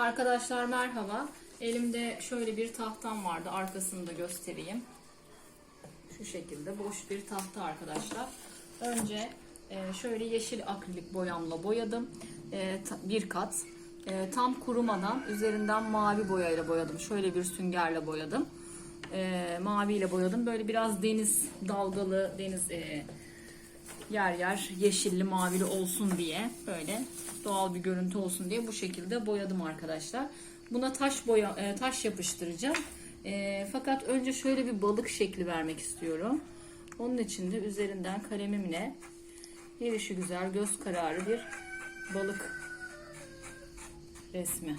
Arkadaşlar merhaba. Elimde şöyle bir tahtam vardı. Arkasını da göstereyim. Şu şekilde boş bir tahta arkadaşlar. Önce e, şöyle yeşil akrilik boyamla boyadım. E, bir kat. E, tam kurumadan üzerinden mavi boyayla boyadım. Şöyle bir süngerle boyadım. Maviyle boyadım. Böyle biraz deniz dalgalı, deniz yer yer yeşilli mavili olsun diye böyle doğal bir görüntü olsun diye bu şekilde boyadım arkadaşlar. Buna taş boya e, taş yapıştıracağım. E, fakat önce şöyle bir balık şekli vermek istiyorum. Onun için de üzerinden kalemimle gelişi güzel göz kararı bir balık resmi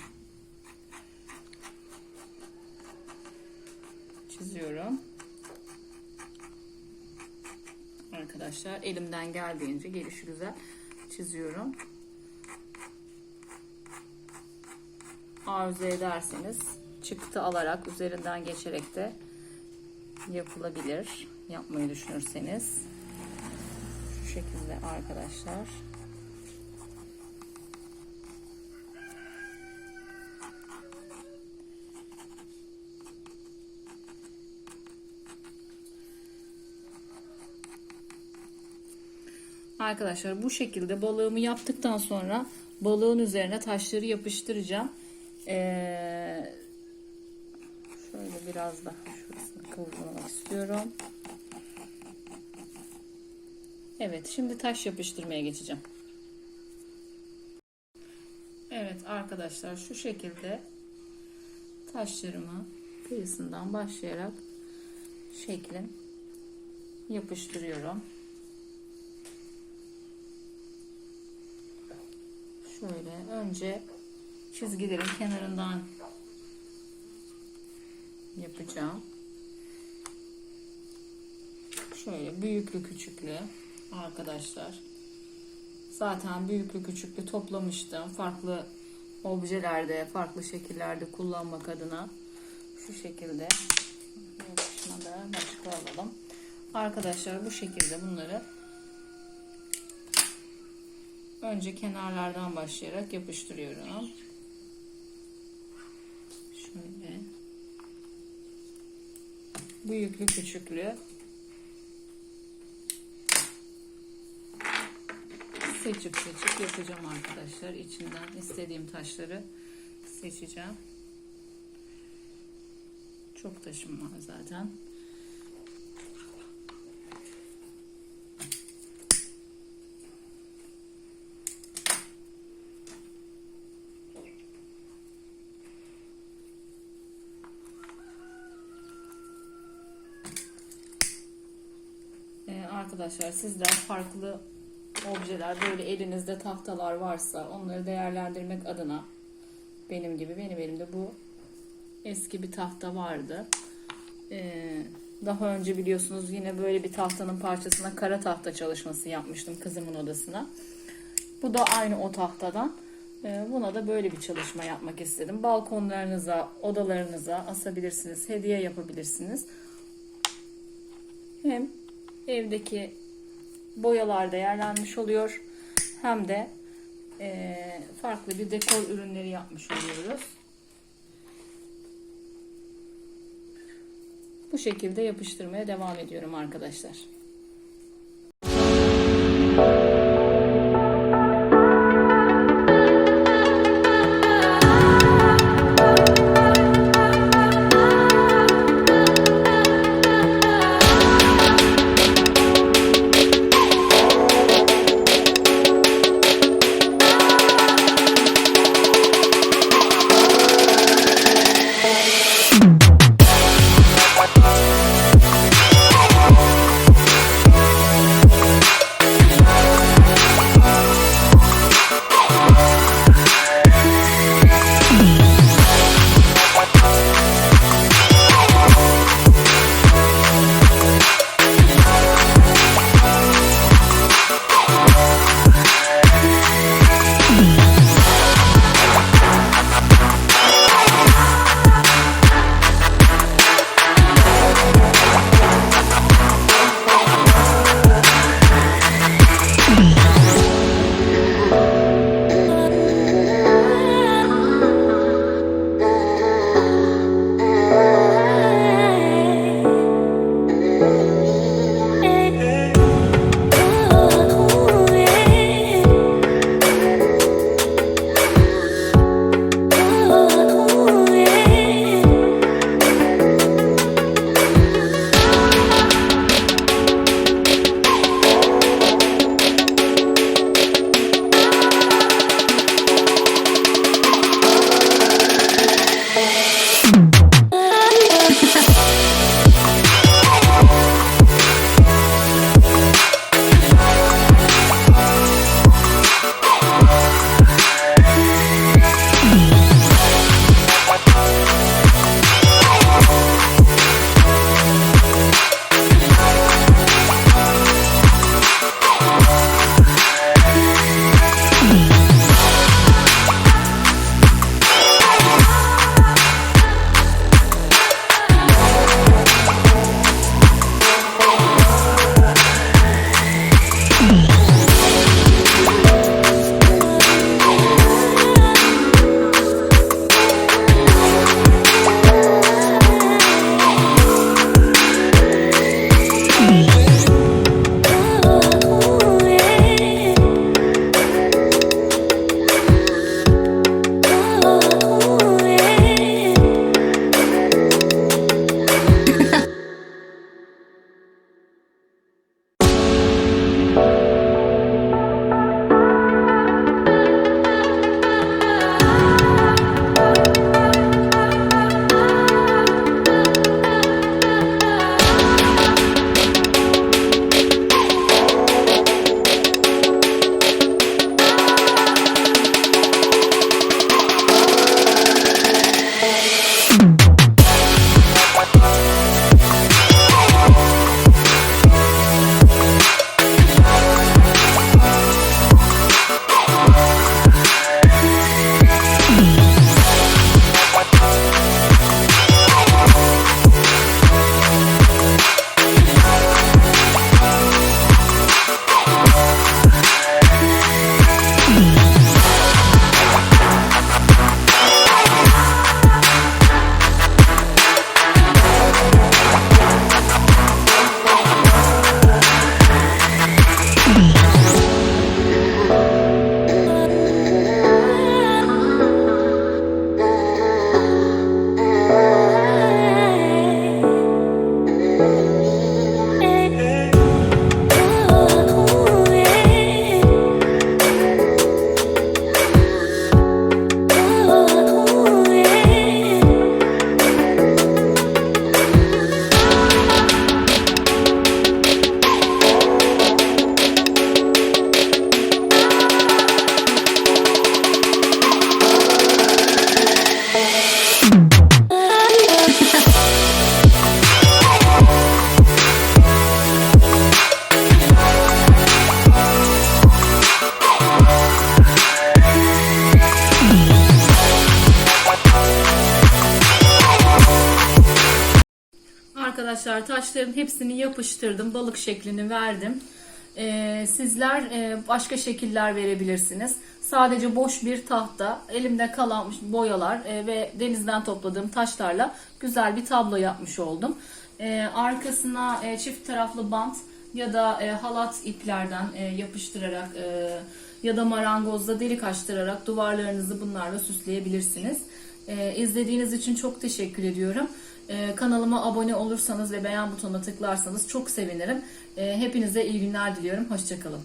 çiziyorum. Arkadaşlar. Elimden geldiğince gelişi güzel çiziyorum. Arzu ederseniz çıktı alarak üzerinden geçerek de yapılabilir. Yapmayı düşünürseniz. Şu şekilde arkadaşlar. Arkadaşlar bu şekilde balığımı yaptıktan sonra balığın üzerine taşları yapıştıracağım. Ee, şöyle biraz daha şurasını kıvırmak istiyorum. Evet şimdi taş yapıştırmaya geçeceğim. Evet arkadaşlar şu şekilde taşlarımı kıyısından başlayarak şeklin yapıştırıyorum. Şöyle önce çizgilerin kenarından yapacağım. Şöyle büyüklü küçüklü arkadaşlar. Zaten büyüklü küçüklü toplamıştım. Farklı objelerde, farklı şekillerde kullanmak adına şu şekilde yapışmada başka alalım. Arkadaşlar bu şekilde bunları Önce kenarlardan başlayarak yapıştırıyorum. Şöyle. Büyüklü küçüklü. Seçip seçip yapacağım arkadaşlar. İçinden istediğim taşları seçeceğim. Çok taşım var zaten. Ee, arkadaşlar sizler farklı objeler böyle elinizde tahtalar varsa onları değerlendirmek adına benim gibi benim elimde bu eski bir tahta vardı. Ee, daha önce biliyorsunuz yine böyle bir tahtanın parçasına kara tahta çalışması yapmıştım kızımın odasına. Bu da aynı o tahtadan. Ee, buna da böyle bir çalışma yapmak istedim. Balkonlarınıza, odalarınıza asabilirsiniz, hediye yapabilirsiniz. Hem evdeki boyalar değerlenmiş oluyor. Hem de eee, farklı bir dekor ürünleri yapmış oluyoruz. Bu şekilde yapıştırmaya devam ediyorum arkadaşlar. Arkadaşlar taşların hepsini yapıştırdım. Balık şeklini verdim. Ee, sizler e, başka şekiller verebilirsiniz. Sadece boş bir tahta, elimde kalan boyalar e, ve denizden topladığım taşlarla güzel bir tablo yapmış oldum. Ee, arkasına e, çift taraflı bant ya da e, halat iplerden e, yapıştırarak e, ya da marangozda delik açtırarak duvarlarınızı bunlarla süsleyebilirsiniz. E, izlediğiniz için çok teşekkür ediyorum. E, kanalıma abone olursanız ve beğen butonuna tıklarsanız çok sevinirim. E, hepinize iyi günler diliyorum. Hoşçakalın.